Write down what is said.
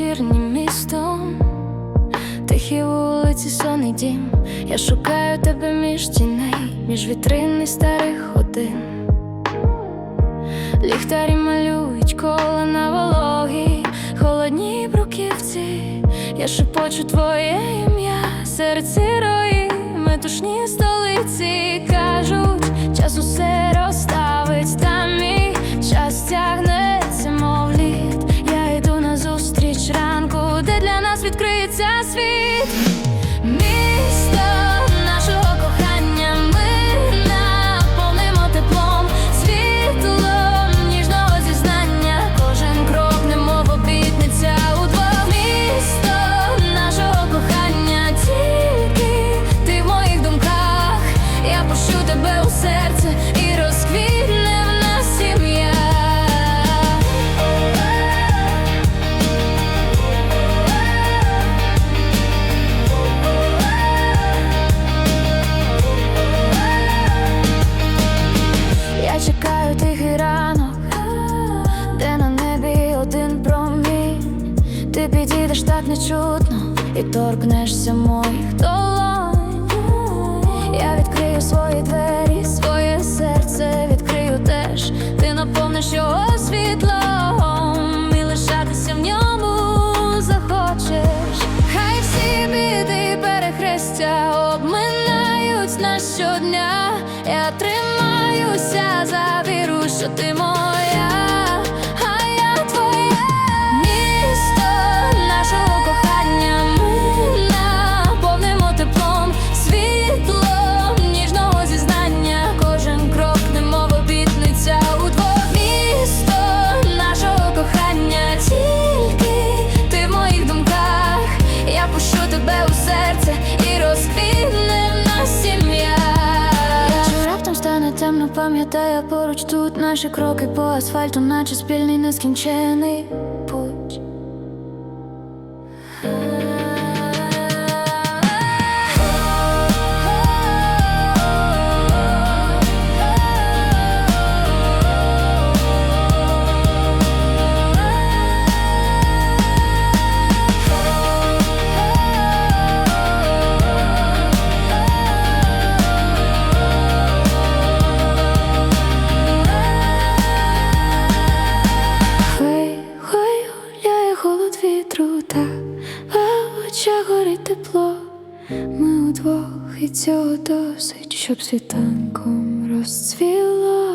вечірнім містом, тихі вулиці, сонний дім. Я шукаю тебе між тіней, між вітрин і старих годин. Ліхтарі малюють кола на вологі, холодні бруківці. Я шепочу твоє ім'я серед сирої, метушні столиці кажуть, час усе розставить, та нас світ. Ти так нечутно і торкнешся моїх долонь. Я відкрию свої двері, своє серце відкрию теж. Ти наповниш його світлом і лишатися в ньому захочеш. Хай всі біди перехрестя обминають нас щодня. Я тримаюся за віру, що ти моя, тебе у серце і розквітне на сім'я. Якщо раптом стане темно, пам'ятай, я поруч тут наші кроки по асфальту, наче спільний нескінчений вітру, та в очах горить тепло. Ми удвох і цього досить, щоб світанком розцвіло